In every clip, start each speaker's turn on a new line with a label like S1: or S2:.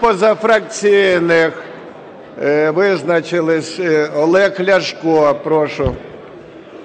S1: позафракційних е, визначились. Е, Олег Ляшко, прошу.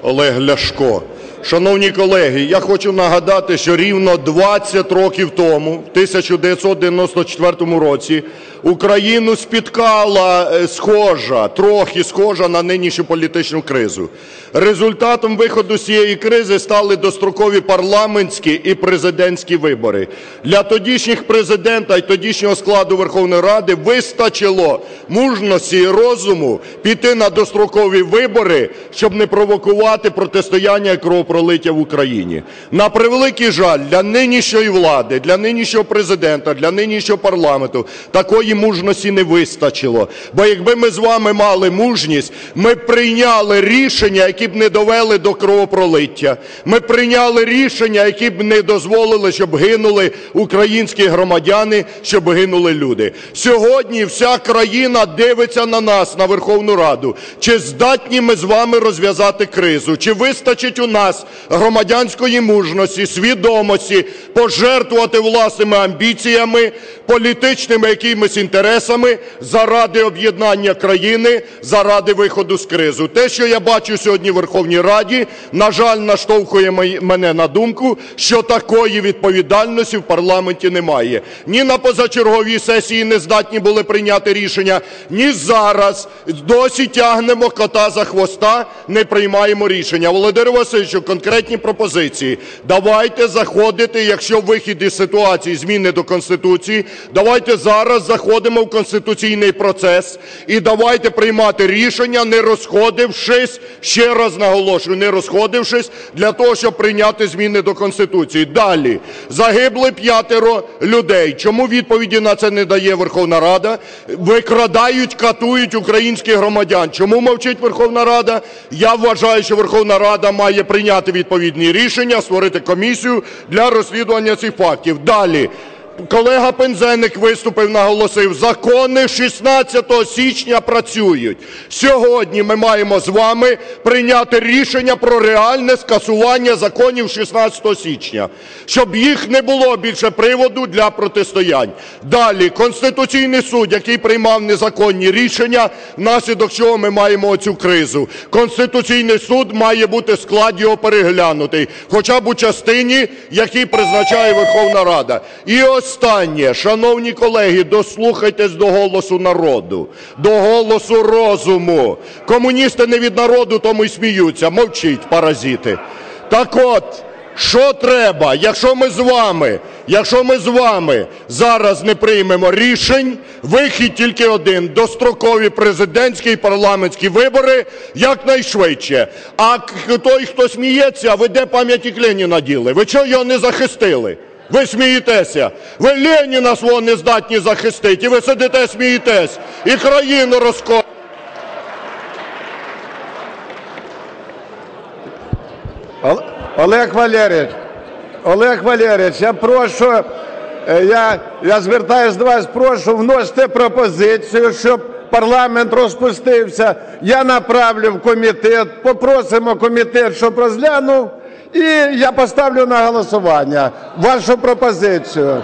S2: Олег Ляшко. Шановні колеги, я хочу нагадати, що рівно 20 років тому, в 1994 році, Україну спіткала е, схожа, трохи схожа на нинішню політичну кризу. Результатом виходу з цієї кризи стали дострокові парламентські і президентські вибори. Для тодішніх президента і тодішнього складу Верховної Ради вистачило мужності і розуму піти на дострокові вибори, щоб не провокувати протистояння і кровопролиття в Україні. На превеликий жаль, для нинішньої влади, для нинішнього Президента, для нинішнього парламенту такої мужності не вистачило. Бо якби ми з вами мали мужність, ми б прийняли рішення, які б не довели до кровопролиття. Ми б прийняли рішення, які б не дозволили, щоб гинули українські громадяни, щоб гинули люди. Сьогодні вся країна дивиться на нас, на Верховну Раду. Чи здатні ми з вами розв'язати кризу? Чи вистачить у нас громадянської мужності, свідомості пожертвувати власними амбіціями, політичними якимись інтересами заради об'єднання країни, заради виходу з кризи? Те, що я бачу сьогодні в Верховній Раді, на жаль, наштовхує мене на думку, що такої відповідальності в парламенті немає. Ні на позачерговій сесії не здатні були прийняти рішення, ні зараз досі тягнемо кота за хвоста, не приймаємо рішення. Володимир Васильовичу, конкретні пропозиції. Давайте заходити, якщо вихід із ситуації зміни до Конституції, давайте зараз заходимо в конституційний процес і давайте приймати рішення, не розходившись, ще раз наголошую, не розходившись для того, щоб прийняти зміни до Конституції. Далі. Загибли п'ятеро людей. Чому відповіді на це не дає Верховна Рада? Викрадають, катують українських громадян. Чому мовчить Верховна Рада? Я вважаю, що Верховна Рада має прийняти відповідні рішення, створити комісію для розслідування цих фактів. Далі. Колега Пинзеник виступив, наголосив, закони 16 січня працюють. Сьогодні ми маємо з вами прийняти рішення про реальне скасування законів 16 січня, щоб їх не було більше приводу для протистоянь. Далі, Конституційний суд, який приймав незаконні рішення, внаслідок чого ми маємо оцю кризу. Конституційний суд має бути склад його переглянутий, хоча б у частині, який призначає Верховна Рада. І останнє, шановні колеги, дослухайтесь до голосу народу, до голосу розуму. Комуністи не від народу, тому й сміються. Мовчіть, паразити. Так от, що треба, якщо ми з вами, якщо ми з вами зараз не приймемо рішень, вихід тільки один – дострокові президентські і парламентські вибори якнайшвидше. А той, хто сміється, ви де пам'ятник Леніна діли? Ви чого його не захистили? Ви смієтеся. Ви Леніна свого не здатні захистити. І ви сидите, смієтесь. І країну розко...
S1: Олег Валерійович, Олег Валерійович, я прошу, е, я, я звертаюсь до вас, прошу вносити пропозицію, щоб парламент розпустився. Я направлю в комітет, попросимо комітет, щоб розглянув, і я поставлю на голосування вашу пропозицію.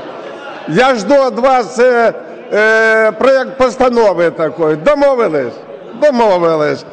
S1: Я жду від вас е, е, проєкт постанови такої. Домовились? Домовились.